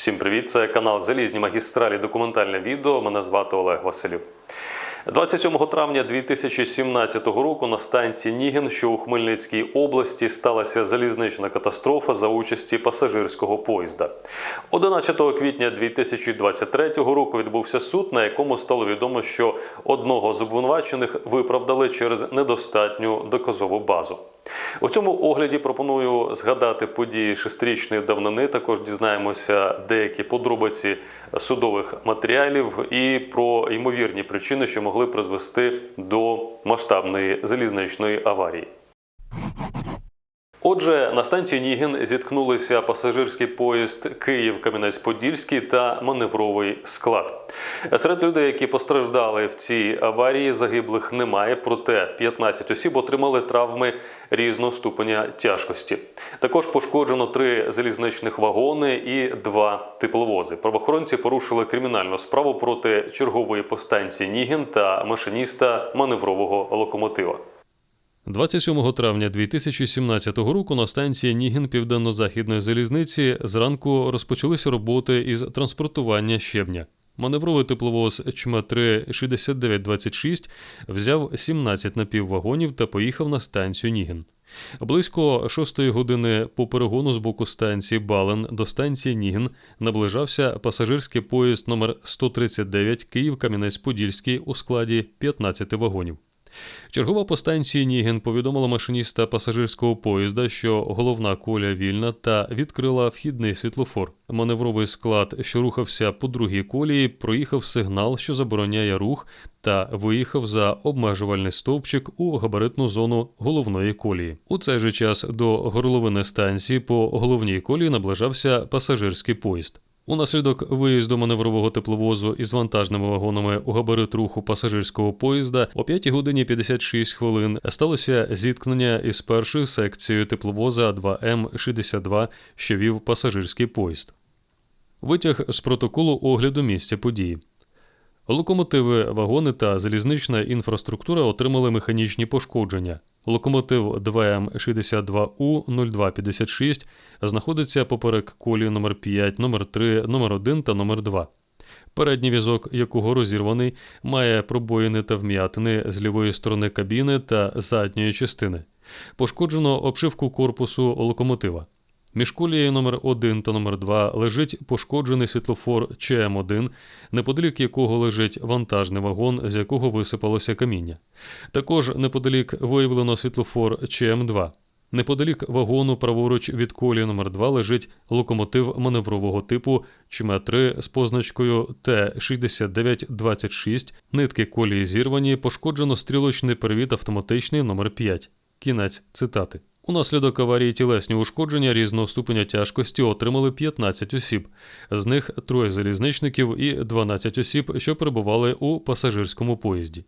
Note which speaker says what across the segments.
Speaker 1: Всім привіт! Це канал Залізні магістралі. Документальне відео. Мене звати Олег Василів. 27 травня 2017 року на станції Нігін, що у Хмельницькій області, сталася залізнична катастрофа за участі пасажирського поїзда. 11 квітня 2023 року відбувся суд, на якому стало відомо, що одного з обвинувачених виправдали через недостатню доказову базу. У цьому огляді пропоную згадати події шестирічної давнини. Також дізнаємося деякі подробиці судових матеріалів і про ймовірні причини, що могли призвести до масштабної залізничної аварії. Отже, на станції Нігін зіткнулися пасажирський поїзд Київ-Кам'янець-Подільський та маневровий склад. Серед людей, які постраждали в цій аварії, загиблих немає, проте 15 осіб отримали травми різного ступеня тяжкості. Також пошкоджено три залізничних вагони і два тепловози. Правоохоронці порушили кримінальну справу проти чергової постанції Нігін та машиніста маневрового локомотива. 27 травня 2017 року на станції Нігін Південно-Західної залізниці зранку розпочалися роботи із транспортування щебня. Маневровий тепловоз ЧМ-3 6926 взяв 17 напіввагонів та поїхав на станцію Нігін. Близько 6 години по перегону з боку станції Бален до станції Нігін наближався пасажирський поїзд номер 139 Київ-Кам'янець-Подільський у складі 15 вагонів. Чергова по станції Нігін повідомила машиніста пасажирського поїзда, що головна коля вільна та відкрила вхідний світлофор. Маневровий склад, що рухався по другій колії, проїхав сигнал, що забороняє рух, та виїхав за обмежувальний стовпчик у габаритну зону головної колії. У цей же час до горловини станції по головній колії наближався пасажирський поїзд. Унаслідок виїзду маневрового тепловозу із вантажними вагонами у габарит руху пасажирського поїзда о 5 годині 56 хвилин сталося зіткнення із першою секцією тепловоза 2М62, що вів пасажирський поїзд. Витяг з протоколу огляду місця події. Локомотиви, вагони та залізнична інфраструктура отримали механічні пошкодження. Локомотив 2М62У0256 знаходиться поперек колії номер 5 номер 3 номер 1 та номер 2 Передній візок, якого розірваний, має пробоїни та вм'ятини з лівої сторони кабіни та задньої частини. Пошкоджено обшивку корпусу локомотива. Між колією номер 1 та номер 2 лежить пошкоджений світлофор ЧМ1, неподалік якого лежить вантажний вагон, з якого висипалося каміння. Також неподалік виявлено світлофор ЧМ2. Неподалік вагону праворуч від колії номер 2 лежить локомотив маневрового типу ЧМ3 з позначкою Т6926, нитки колії зірвані, пошкоджено стрілочний перевід автоматичний номер 5 Кінець цитати. Унаслідок аварії тілесні ушкодження різного ступеня тяжкості отримали 15 осіб, з них троє залізничників і 12 осіб, що перебували у пасажирському поїзді.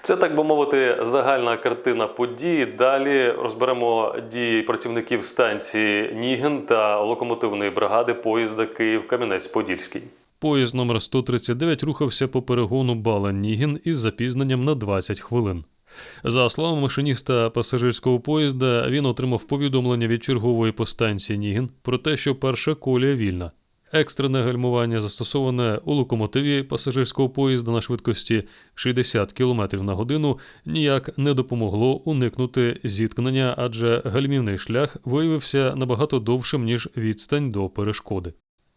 Speaker 1: Це так би мовити, загальна картина події. Далі розберемо дії працівників станції Нігін та локомотивної бригади поїзда Київ-Кам'янець-Подільський. Поїзд номер 139 рухався по перегону Бален-Нігін із запізненням на 20 хвилин. За словами машиніста пасажирського поїзда, він отримав повідомлення від чергової по станції Нігін про те, що перша колія вільна. Екстрене гальмування застосоване у локомотиві пасажирського поїзда на швидкості 60 км на годину ніяк не допомогло уникнути зіткнення, адже гальмівний шлях виявився набагато довшим ніж відстань до перешкоди.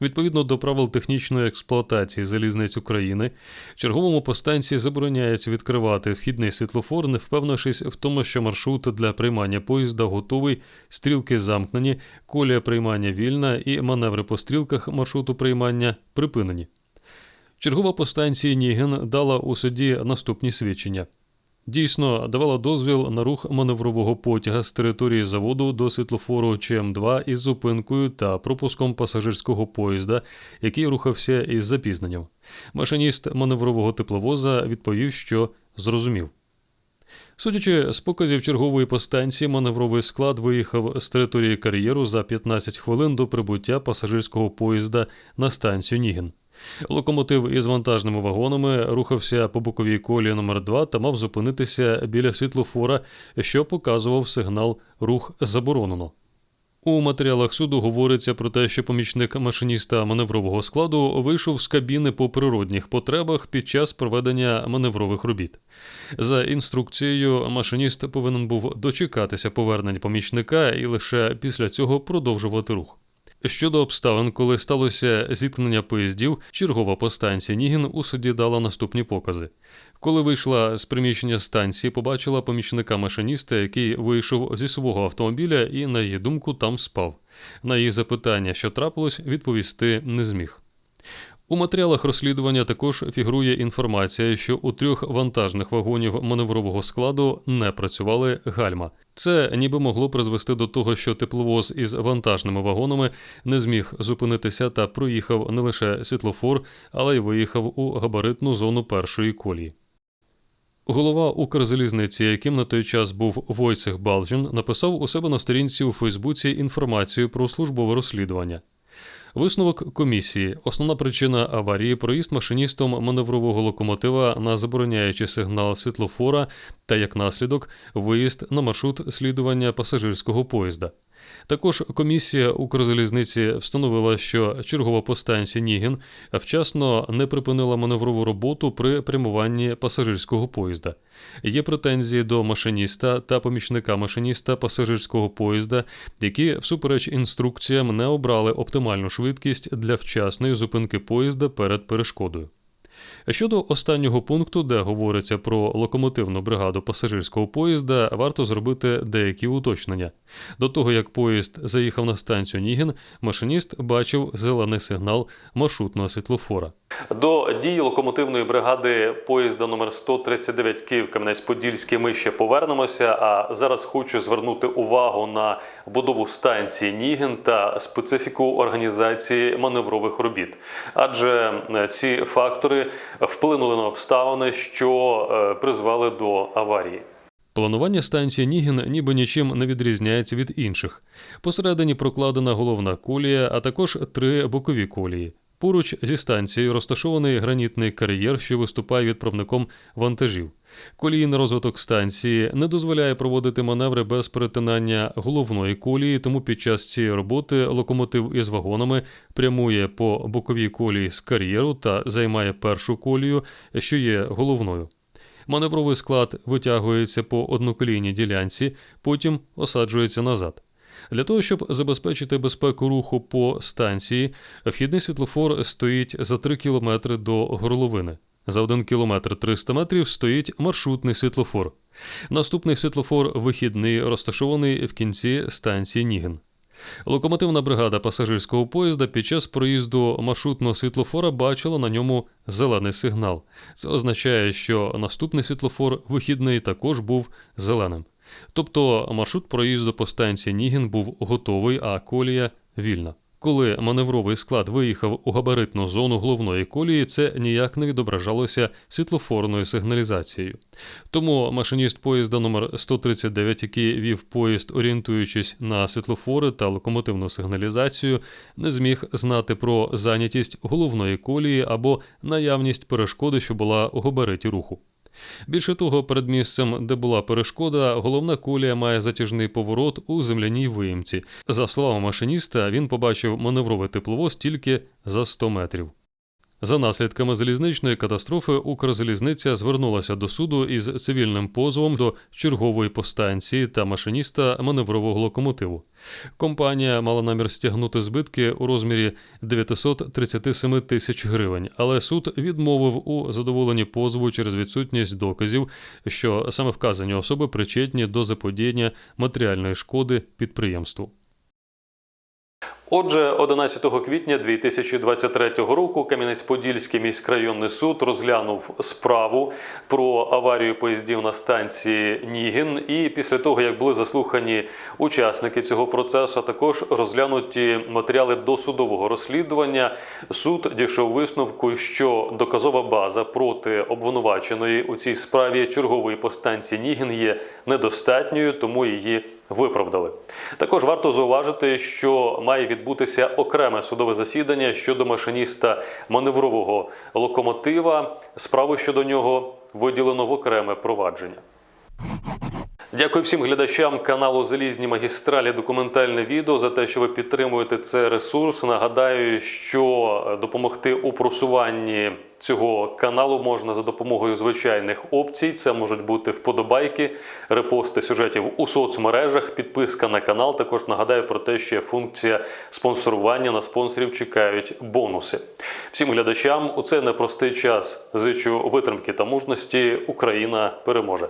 Speaker 1: Відповідно до правил технічної експлуатації залізниць України, черговому по станції забороняється відкривати вхідний світлофор, не впевнившись в тому, що маршрут для приймання поїзда готовий, стрілки замкнені, колія приймання вільна і маневри по стрілках маршруту приймання припинені. Чергова по станції Нігін дала у суді наступні свідчення. Дійсно, давала дозвіл на рух маневрового потяга з території заводу до світлофору ЧМ2 із зупинкою та пропуском пасажирського поїзда, який рухався із запізненням. Машиніст маневрового тепловоза відповів, що зрозумів. Судячи з показів чергової по станції, маневровий склад виїхав з території кар'єру за 15 хвилин до прибуття пасажирського поїзда на станцію Нігін. Локомотив із вантажними вагонами рухався по боковій колії номер 2 та мав зупинитися біля світлофора, що показував сигнал рух заборонено. У матеріалах суду говориться про те, що помічник машиніста маневрового складу вийшов з кабіни по природних потребах під час проведення маневрових робіт. За інструкцією, машиніст повинен був дочекатися повернення помічника і лише після цього продовжувати рух. Щодо обставин, коли сталося зіткнення поїздів, чергова по станції Нігін у суді дала наступні покази. Коли вийшла з приміщення станції, побачила помічника машиніста, який вийшов зі свого автомобіля і, на її думку, там спав. На її запитання, що трапилось, відповісти не зміг. У матеріалах розслідування також фігурує інформація, що у трьох вантажних вагонів маневрового складу не працювали гальма. Це ніби могло призвести до того, що тепловоз із вантажними вагонами не зміг зупинитися та проїхав не лише світлофор, але й виїхав у габаритну зону першої колії. Голова Укрзалізниці, яким на той час був Войцех Балджин, написав у себе на сторінці у Фейсбуці інформацію про службове розслідування. Висновок комісії. Основна причина аварії проїзд машиністом маневрового локомотива на забороняючий сигнал світлофора та як наслідок виїзд на маршрут слідування пасажирського поїзда. Також комісія Укрзалізниці встановила, що чергова по станції Нігін вчасно не припинила маневрову роботу при прямуванні пасажирського поїзда. Є претензії до машиніста та помічника машиніста пасажирського поїзда, які, всупереч інструкціям, не обрали оптимальну швидкість для вчасної зупинки поїзда перед перешкодою. Щодо останнього пункту, де говориться про локомотивну бригаду пасажирського поїзда, варто зробити деякі уточнення. До того як поїзд заїхав на станцію Нігін, машиніст бачив зелений сигнал маршрутного світлофора. До дії локомотивної бригади поїзда номер 139 Київ Кам'янець-Подільський ми ще повернемося. А зараз хочу звернути увагу на будову станції Нігін та специфіку організації маневрових робіт. Адже е, ці фактори вплинули на обставини, що е, призвели до аварії. Планування станції Нігін ніби нічим не відрізняється від інших. Посередині прокладена головна колія, а також три бокові колії. Поруч зі станцією розташований гранітний кар'єр, що виступає відправником вантажів. Колійний розвиток станції не дозволяє проводити маневри без перетинання головної колії, тому під час цієї роботи локомотив із вагонами прямує по боковій колії з кар'єру та займає першу колію, що є головною. Маневровий склад витягується по одноколійній ділянці, потім осаджується назад. Для того, щоб забезпечити безпеку руху по станції, вхідний світлофор стоїть за 3 км до горловини. За 1 км 300 метрів стоїть маршрутний світлофор. Наступний світлофор вихідний розташований в кінці станції Нігін. Локомотивна бригада пасажирського поїзда під час проїзду маршрутного світлофора бачила на ньому зелений сигнал. Це означає, що наступний світлофор вихідний також був зеленим. Тобто маршрут проїзду по станції Нігін був готовий, а колія вільна. Коли маневровий склад виїхав у габаритну зону головної колії, це ніяк не відображалося світлофорною сигналізацією. Тому машиніст поїзда номер 139, який вів поїзд, орієнтуючись на світлофори та локомотивну сигналізацію, не зміг знати про зайнятість головної колії або наявність перешкоди, що була у габариті руху. Більше того, перед місцем, де була перешкода, головна колія має затяжний поворот у земляній виїмці. За словами машиніста, він побачив маневрове тепловоз тільки за 100 метрів. За наслідками залізничної катастрофи Укрзалізниця звернулася до суду із цивільним позовом до чергової постанції та машиніста маневрового локомотиву. Компанія мала намір стягнути збитки у розмірі 937 тисяч гривень, але суд відмовив у задоволенні позову через відсутність доказів, що саме вказані особи причетні до заподіяння матеріальної шкоди підприємству. Отже, 11 квітня 2023 року Кам'янець-Подільський міськрайонний суд розглянув справу про аварію поїздів на станції Нігін. І після того, як були заслухані учасники цього процесу, а також розглянуті матеріали досудового розслідування, суд дійшов висновку, що доказова база проти обвинуваченої у цій справі чергової по станції Нігін є недостатньою, тому її виправдали. Також варто зауважити, що має відбутися окреме судове засідання щодо машиніста маневрового локомотива. Справу щодо нього виділено в окреме провадження. Дякую всім глядачам каналу Залізні магістралі документальне відео за те, що ви підтримуєте цей ресурс. Нагадаю, що допомогти у просуванні цього каналу можна за допомогою звичайних опцій. Це можуть бути вподобайки, репости сюжетів у соцмережах, підписка на канал. Також нагадаю про те, що є функція спонсорування. На спонсорів чекають бонуси. Всім глядачам у цей непростий час зичу витримки та мужності. Україна переможе.